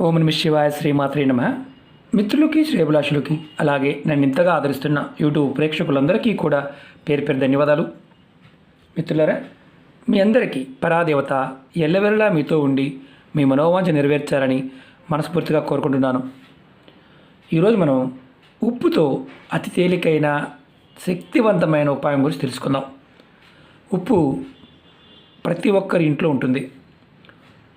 ఓం నమ శివాయ శ్రీమాత్రి నమ. మిత్రులకి శ్రేభిలాషులకి అలాగే నన్ను ఇంతగా ఆదరిస్తున్న యూట్యూబ్ ప్రేక్షకులందరికీ కూడా పేరు పేరు ధన్యవాదాలు. మిత్రులారా మీ అందరికీ పరాదేవత ఎల్లవెల్లా మీతో ఉండి మీ మనోవాంఛ నెరవేర్చాలని మనస్ఫూర్తిగా కోరుకుంటున్నాను. ఈరోజు మనం ఉప్పుతో అతి తేలికైన శక్తివంతమైన ఉపాయం గురించి తెలుసుకుందాం. ఉప్పు ప్రతి ఒక్కరి ఇంట్లో ఉంటుంది.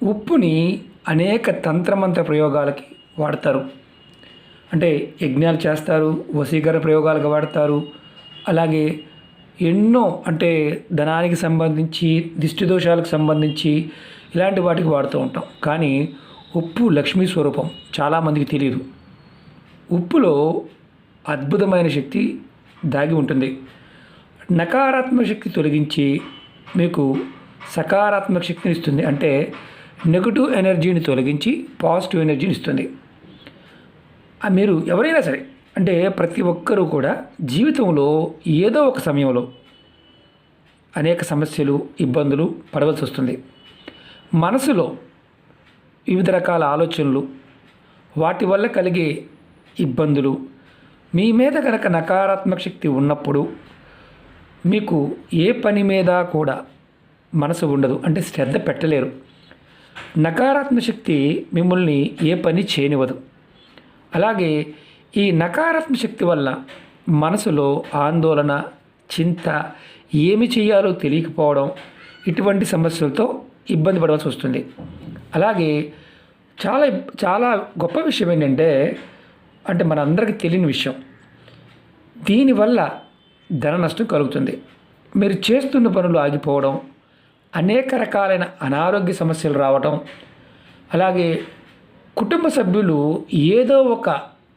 ఉప్పుని అనేక తంత్రమంత్ర ప్రయోగాలకి వాడతారు. అంటే యజ్ఞాలు చేస్తారు వశీకరణ ప్రయోగాలకు వాడతారు. అలాగే ఎన్నో అంటే ధనానికి సంబంధించి దిష్టి దోషాలకు సంబంధించి ఇలాంటి వాటికి వాడుతూ ఉంటాం. కానీ ఉప్పు లక్ష్మీ స్వరూపం చాలామందికి తెలియదు ఉప్పులో అద్భుతమైన శక్తి దాగి ఉంటుంది. నకారాత్మక శక్తి తొలగించి మీకు సకారాత్మక శక్తిని ఇస్తుంది. అంటే నెగటివ్ ఎనర్జీని తొలగించి పాజిటివ్ ఎనర్జీని ఇస్తుంది. ఆ మీరు ఎవరైనా సరే అంటే ప్రతి ఒక్కరూ కూడా జీవితంలో ఏదో ఒక సమయంలో అనేక సమస్యలు ఇబ్బందులు పడవలసి వస్తుంది. మనసులో వివిధ రకాల ఆలోచనలు వాటి వల్ల కలిగే ఇబ్బందులు మీ మీద కనుక నకారాత్మక శక్తి ఉన్నప్పుడు మీకు ఏ పని మీద కూడా మనసు ఉండదు అంటే శ్రద్ధ పెట్టలేరు. నకారాత్మక శక్తి మిమ్మల్ని ఏ పని చేయనివ్వదు. అలాగే ఈ నకారాత్మక శక్తి వల్ల మనసులో ఆందోళన చింత ఏమి చేయాలో తెలియకపోవడం ఇటువంటి సమస్యలతో ఇబ్బంది పడవలసి వస్తుంది. అలాగే చాలా చాలా గొప్ప విషయం ఏంటంటే అంటే మనందరికీ తెలియని విషయం. దీనివల్ల ధన నష్టం కలుగుతుంది. మీరు చేస్తున్న పనులు ఆగిపోవడం అనేక రకాలైన అనారోగ్య సమస్యలు రావటం అలాగే కుటుంబ సభ్యులు ఏదో ఒక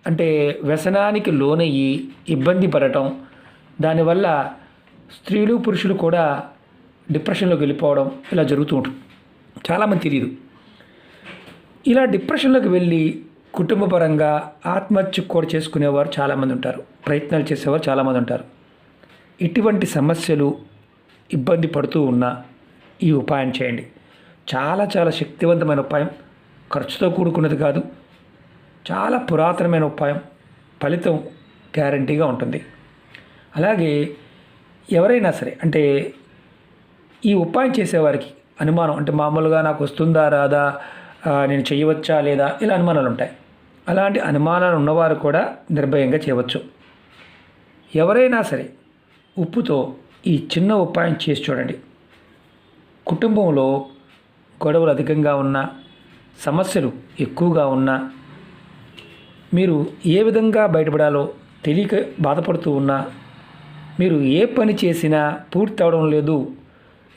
అంటే వ్యసనానికి లోనయ్యి ఇబ్బంది పడటం దానివల్ల స్త్రీలు పురుషులు కూడా డిప్రెషన్లోకి వెళ్ళిపోవడం ఇలా జరుగుతూ ఉంటుంది. చాలామంది తెలియదు ఇలా డిప్రెషన్లోకి వెళ్ళి కుటుంబపరంగా ఆత్మహత్య కూడా చేసుకునేవారు చాలామంది ఉంటారు. ప్రయత్నాలు చేసేవారు చాలామంది ఉంటారు. ఇటువంటి సమస్యలు ఇబ్బంది పడుతూ ఉన్నా ఈ ఉపాయం చేయండి. చాలా చాలా శక్తివంతమైన ఉపాయం. ఖర్చుతో కూడుకున్నది కాదు. చాలా పురాతనమైన ఉపాయం. ఫలితం గ్యారంటీగా ఉంటుంది. అలాగే ఎవరైనా సరే అంటే ఈ ఉపాయం చేసేవారికి అనుమానం అంటే మామూలుగా నాకు వస్తుందా రాదా నేను చేయవచ్చా లేదా ఇలా అనుమానాలు ఉంటాయి. అలాంటి అనుమానాలు ఉన్నవారు కూడా నిర్భయంగా చేయవచ్చు. ఎవరైనా సరే ఉప్పుతో ఈ చిన్న ఉపాయం చేసి చూడండి. కుటుంబంలో గొడవలు అధికంగా ఉన్నా సమస్యలు ఎక్కువగా ఉన్నా మీరు ఏ విధంగా బయటపడాలో తెలియక బాధపడుతూ ఉన్నా మీరు ఏ పని చేసినా పూర్తి అవడం లేదు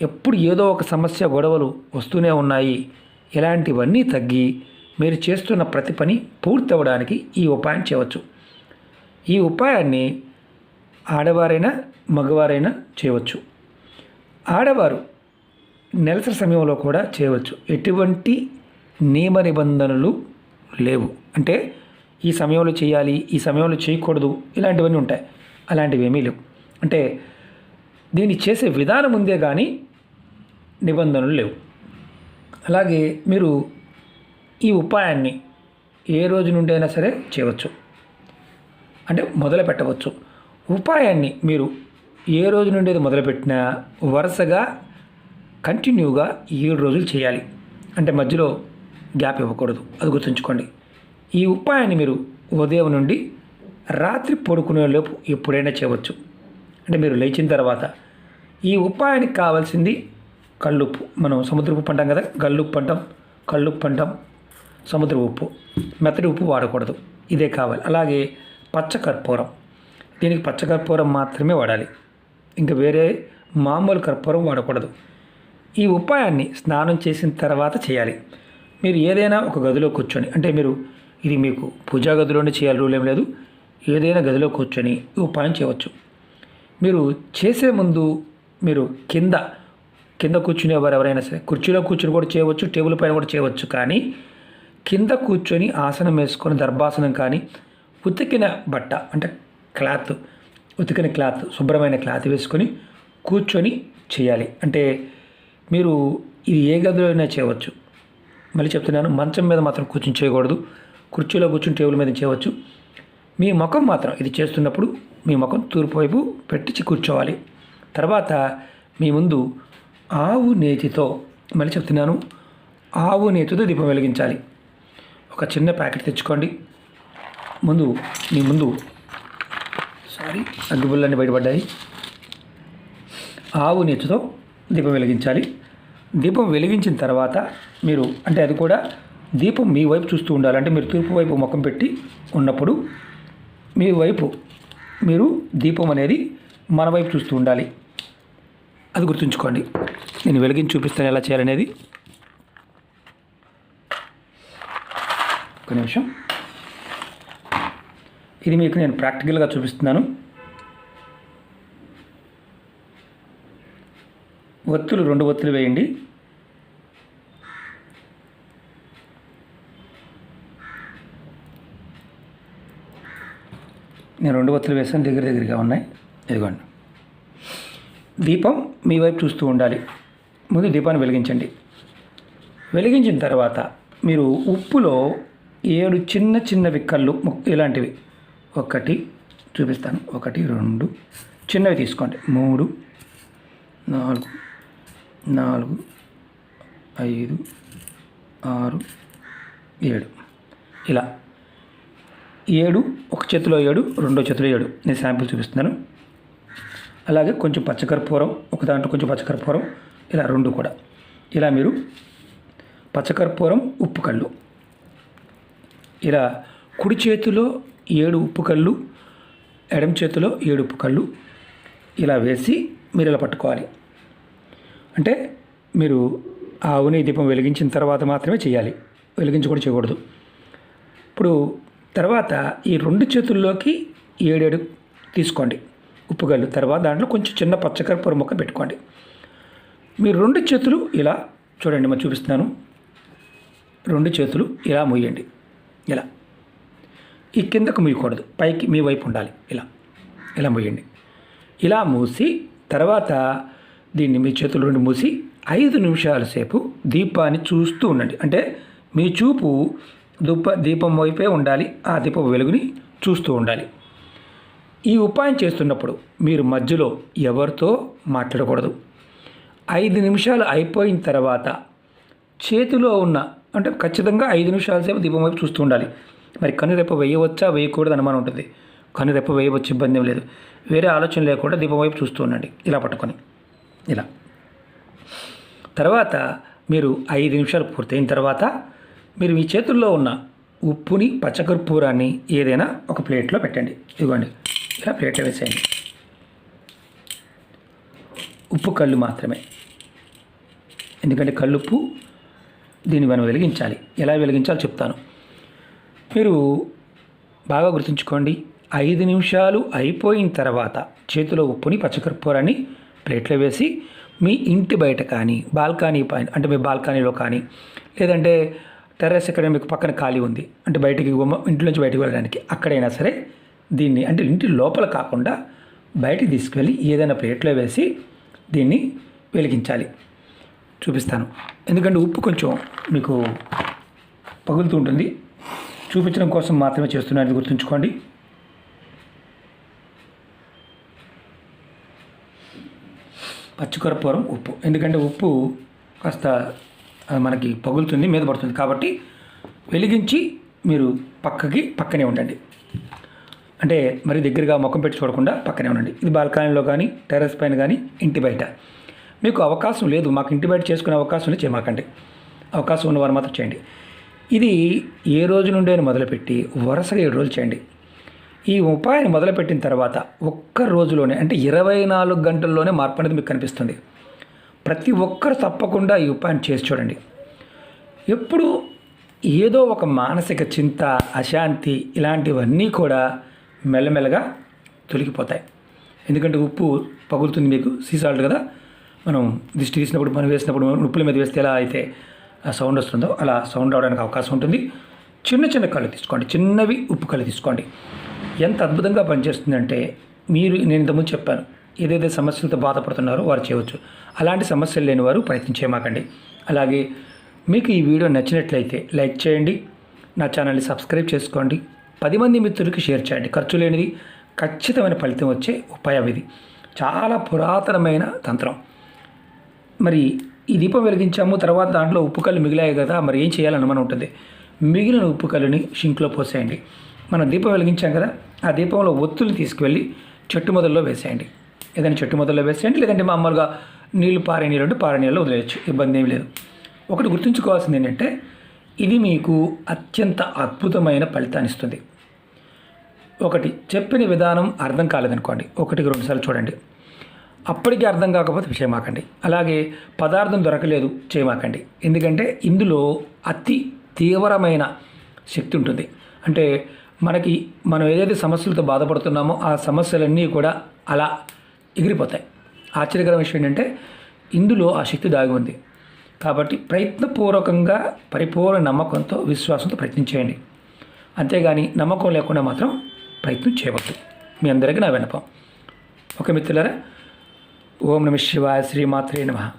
ఎప్పుడు ఏదో ఒక సమస్య గొడవలు వస్తూనే ఉన్నాయి ఇలాంటివన్నీ తగ్గి మీరు చేస్తున్న ప్రతి పని పూర్తి అవ్వడానికి ఈ ఉపాయం చేయవచ్చు. ఈ ఉపాయాన్ని ఆడవారైనా మగవారైనా చేయవచ్చు. ఆడవారు నెలసరి సమయంలో కూడా చేయవచ్చు. ఎటువంటి నియమ నిబంధనలు లేవు. అంటే ఈ సమయంలో చేయాలి ఈ సమయంలో చేయకూడదు ఇలాంటివన్నీ ఉంటాయి. అలాంటివి ఏమీ లేవు. అంటే దీన్ని చేసే విధానం ఉందే కానీ నిబంధనలు లేవు. అలాగే మీరు ఈ ఉపాయాన్ని ఏ రోజు నుండి అయినా సరే చేయవచ్చు. అంటే మొదలు పెట్టవచ్చు. ఉపాయాన్ని మీరు ఏ రోజు నుండి అయితే మొదలుపెట్టినా వరుసగా కంటిన్యూగా ఏడు రోజులు చేయాలి. అంటే మధ్యలో గ్యాప్ ఇవ్వకూడదు. అది గుర్తుంచుకోండి. ఈ ఉపాయాన్ని మీరు ఉదయం నుండి రాత్రి పడుకునే లోపు ఎప్పుడైనా చేయవచ్చు. అంటే మీరు లేచిన తర్వాత ఈ ఉపాయానికి కావాల్సింది కళ్ళుప్పు. మనం సముద్ర ఉప్పు అంటాం కదా? గల్లుప్పు అంటాం కళ్ళుప్పు అంటాం సముద్ర ఉప్పు. మెత్తడి ఉప్పు వాడకూడదు. ఇదే కావాలి. అలాగే పచ్చకర్పూరం. దీనికి పచ్చకర్పూరం మాత్రమే వాడాలి. ఇంకా వేరే మామూలు కర్పూరం వాడకూడదు. ఈ ఉపాయాన్ని స్నానం చేసిన తర్వాత చేయాలి. మీరు ఏదైనా ఒక గదిలో కూర్చొని అంటే మీరు ఇది మీకు పూజా గదిలోనే చేయాలి రూల్ ఏం లేదు. ఏదైనా గదిలో కూర్చొని ఈ ఉపాయం చేయవచ్చు. మీరు చేసే ముందు మీరు కింద కింద కూర్చునేవారు ఎవరైనా సరే కుర్చీలో కూర్చుని కూడా చేయవచ్చు టేబుల్ పైన కూడా చేయవచ్చు. కానీ కింద కూర్చొని ఆసనం వేసుకొని దర్భాసనం కానీ ఉతికిన బట్ట అంటే క్లాత్ ఉతికిన క్లాత్ శుభ్రమైన క్లాత్ వేసుకొని కూర్చొని చేయాలి. అంటే మీరు ఇది ఏ గదిలో అయినా చేయవచ్చు. మళ్ళీ చెప్తున్నాను మంచం మీద మాత్రం కూర్చుని చేయకూడదు. కుర్చీలో కూర్చుని టేబుల్ మీద చేయవచ్చు. మీ ముఖం మాత్రం ఇది చేస్తున్నప్పుడు మీ ముఖం తూర్పు వైపు పెట్టి కూర్చోవాలి. తర్వాత మీ ముందు ఆవు నేతితో మళ్ళీ చెప్తున్నాను ఆవు నేతితో దీపం వెలిగించాలి. ఒక చిన్న ప్యాకెట్ తెచ్చుకోండి. ముందు మీ ముందు సారీ అగ్గిపుల్లన్నీ బయటపడ్డాయి. ఆవు నేతితో దీపం వెలిగించాలి. దీపం వెలిగించిన తర్వాత మీరు అంటే అది కూడా దీపం మీ వైపు చూస్తూ ఉండాలి. అంటే మీరు తూర్పు వైపు ముఖం పెట్టి ఉన్నప్పుడు మీ వైపు మీరు దీపం అనేది మన వైపు చూస్తూ ఉండాలి. అది గుర్తుంచుకోండి. నేను వెలిగించి చూపిస్తాను ఎలా చేయాలనేది. ఒక నిమిషం. ఇది మీకు నేను ప్రాక్టికల్గా చూపిస్తున్నాను. ఒత్తులు రెండు ఒత్తులు వేయండి. నేను రెండు ఒత్తులు వేసాను దగ్గర దగ్గరగా ఉన్నాయి. ఇదిగోండి. దీపం మీ వైపు చూస్తూ ఉండాలి. ముందు దీపాన్ని వెలిగించండి. వెలిగించిన తర్వాత మీరు ఉప్పులో ఏడు చిన్న చిన్న విక్కళ్ళు ఇలాంటివి. ఒకటి చూపిస్తాను. ఒకటి రెండు. చిన్నవి తీసుకోండి. మూడు నాలుగు నాలుగు ఐదు ఆరు ఏడు. ఇలా ఏడు ఒక చేతిలో ఏడు రెండో చేతిలో ఏడు. నేను శాంపిల్ చూపిస్తున్నాను. అలాగే కొంచెం పచ్చకర్పూరం ఒక దాంట్లో కొంచెం పచ్చకర్పూరం ఇలా రెండు కూడా. ఇలా మీరు పచ్చకర్పూరం ఉప్పు కళ్ళు. ఇలా కుడి చేతిలో ఏడు ఉప్పు కళ్ళు ఎడమ చేతిలో ఏడు ఉప్పు కళ్ళు. ఇలా వేసి మీరు ఇలా పట్టుకోవాలి. అంటే మీరు ఆ ఆవుని దీపం వెలిగించిన తర్వాత మాత్రమే చేయాలి. వెలిగించి కూడా చేయకూడదు. ఇప్పుడు తర్వాత ఈ రెండు చేతుల్లోకి ఏడేడు తీసుకోండి. ఉప్పుగల్లు తర్వాత దాంట్లో కొంచెం చిన్న పచ్చకర్పూర ముక్క పెట్టుకోండి. మీరు రెండు చేతులు ఇలా చూడండి మరి చూపిస్తున్నాను. రెండు చేతులు ఇలా మొయ్యండి ఇలా. ఈ కిందకు మూయకూడదు. పైకి మీ వైపు ఉండాలి. ఇలా. ఇలా మొయ్యండి ఇలా మూసి తర్వాత దీన్ని మీ చేతుల్లో నుండి మూసి ఐదు నిమిషాల సేపు దీపాన్ని చూస్తూ ఉండండి. అంటే మీ చూపు దుప్ప దీపం వైపే ఉండాలి ఆ దీపం వెలుగుని చూస్తూ ఉండాలి. ఈ ఉపాయం చేస్తున్నప్పుడు మీరు మధ్యలో ఎవరితో మాట్లాడకూడదు. ఐదు నిమిషాలు అయిపోయిన తర్వాత చేతిలో ఉన్న అంటే ఖచ్చితంగా ఐదు నిమిషాల సేపు దీపం వైపు చూస్తూ ఉండాలి. మరి కనురెప్ప వేయవచ్చా వేయకూడదు అనుమానం ఉంటుంది. కనురెప్ప వేయవచ్చు ఇబ్బంది ఏం లేదు. వేరే ఆలోచన లేకుండా దీపం వైపు చూస్తూ ఉండండి. ఇలా పట్టుకొని. ఇలా. తర్వాత మీరు ఐదు నిమిషాలు పూర్తయిన తర్వాత మీరు మీ చేతుల్లో ఉన్న ఉప్పుని పచ్చకర్పూరాన్ని ఏదైనా ఒక ప్లేట్లో పెట్టండి. ఇదిగోండి ఇలా ప్లేట్లో వేసేయండి. ఉప్పు కళ్ళు మాత్రమే. ఎందుకంటే కళ్ళుప్పు దీన్ని మనం వెలిగించాలి. ఎలా వెలిగించాలో చెప్తాను. మీరు బాగా గుర్తుంచుకోండి. ఐదు నిమిషాలు అయిపోయిన తర్వాత చేతిలో ఉప్పుని పచ్చకర్పూరాన్ని ప్లేట్లో వేసి మీ ఇంటి బయట కానీ బాల్కనీ పైన అంటే మీ బాల్కనీలో కానీ లేదంటే టెర్రస్ ఎక్కడ మీకు పక్కన ఖాళీ ఉంది అంటే బయటికి ఇంటి ఇంట్లోంచి బయటకు వెళ్ళడానికి అక్కడైనా సరే దీన్ని అంటే ఇంటి లోపల కాకుండా బయటికి తీసుకెళ్ళి ఏదైనా ప్లేట్లో వేసి దీన్ని వెలిగించాలి. చూపిస్తాను. ఎందుకంటే ఉప్పు కొంచెం మీకు పగులుతూ ఉంటుంది. చూపించడం కోసం మాత్రమే చేస్తున్నాను. గుర్తుంచుకోండి. పచ్చికర్పూరం ఉప్పు. ఎందుకంటే ఉప్పు కాస్త మనకి పగులుతుంది మీద పడుతుంది. కాబట్టి వెలిగించి మీరు పక్కకి పక్కనే ఉండండి. అంటే మరి దగ్గరగా ముఖం పెట్టి చూడకుండా పక్కనే ఉండండి. ఇది బాల్కనీలో కానీ టెర్రస్ పైన కానీ ఇంటి బయట. మీకు అవకాశం లేదు. మాకు ఇంటి బయట చేసుకునే అవకాశం లేదు. చేయమాకండి. అవకాశం ఉన్నవారు మాత్రం చేయండి. ఇది ఏ రోజు నుండి అయినా మొదలుపెట్టి వరుసగా ఏడు రోజులు చేయండి. ఈ ఉపాయాన్ని మొదలుపెట్టిన తర్వాత ఒక్క రోజులోనే అంటే ఇరవై నాలుగు గంటల్లోనే మార్పు అనేది మీకు కనిపిస్తుంది. ప్రతి ఒక్కరు తప్పకుండా ఈ ఉపాయం చేసి చూడండి. ఎప్పుడు ఏదో ఒక మానసిక చింత అశాంతి ఇలాంటివన్నీ కూడా మెల్లమెల్లగా తొలగిపోతాయి. ఎందుకంటే ఉప్పు పగులుతుంది మీకు సీసాల్ట్ కదా. మనం దిష్టి తీసినప్పుడు మనం వేసినప్పుడు ఉప్పుల మీద వేస్తే ఎలా అయితే ఆ సౌండ్ వస్తుందో అలా సౌండ్ రావడానికి అవకాశం ఉంటుంది. చిన్న చిన్న కళ్ళు తీసుకోండి. చిన్నవి ఉప్పు కళ్ళు తీసుకోండి. ఎంత అద్భుతంగా పనిచేస్తుందంటే మీరు నేను ఇంతకుముందు చెప్పాను ఏదైతే సమస్యలతో బాధపడుతున్నారో వారు చేయవచ్చు. అలాంటి సమస్యలు లేని వారు ప్రయత్నించేమాకండి అలాగే మీకు ఈ వీడియో నచ్చినట్లయితే లైక్ చేయండి నా ఛానల్ని సబ్స్క్రైబ్ చేసుకోండి పది మంది మిత్రులకి షేర్ చేయండి. ఖర్చు లేనిది ఖచ్చితమైన ఫలితం వచ్చే ఉపాయం ఇది. చాలా పురాతనమైన తంత్రం. మరి ఈ దీపం వెలిగించాము తర్వాత దాంట్లో ఉప్పు కళ్ళు మిగిలాయి కదా మరి ఏం చేయాలని అనుమానం ఉంటుంది. మిగిలిన ఉప్పు కళ్ళుని షింక్లో పోసేయండి. మనం దీపం వెలిగించాం కదా ఆ దీపంలో ఒత్తులు తీసుకువెళ్ళి చెట్టు మొదల్లో వేసేయండి. ఏదైనా చెట్టు మొదల్లో వేసేయండి లేదంటే మామూలుగా నీళ్ళు పారే నీళ్ళు అంటే పారే నీళ్ళు వదిలేయచ్చు ఇబ్బంది ఏమి లేదు. ఒకటి గుర్తుంచుకోవాల్సింది ఏంటంటే ఇది మీకు అత్యంత అద్భుతమైన ఫలితాన్ని ఇస్తుంది. ఒకటి చెప్పిన విధానం అర్థం కాలేదనుకోండి ఒకటికి రెండుసార్లు చూడండి. అప్పటికి అర్థం కాకపోతే చేయమాకండి అలాగే పదార్థం దొరకలేదు చేయమాకండి ఎందుకంటే ఇందులో అతి తీవ్రమైన శక్తి ఉంటుంది. అంటే మనకి మనం ఏదైతే సమస్యలతో బాధపడుతున్నామో ఆ సమస్యలన్నీ కూడా అలా ఎగిరిపోతాయి. ఆశ్చర్యకరమైన విషయం ఏంటంటే ఇందులో ఆ శక్తి దాగి ఉంది. కాబట్టి ప్రయత్నపూర్వకంగా పరిపూర్ణ నమ్మకంతో విశ్వాసంతో ప్రయత్నించేయండి అంతేగాని నమ్మకం లేకుండా మాత్రం ప్రయత్నం చేయవద్దు. మీ అందరికీ నా వినపం ఒక మిత్రులారా ఓం నమ శివాయ శ్రీమాత్రే నమ.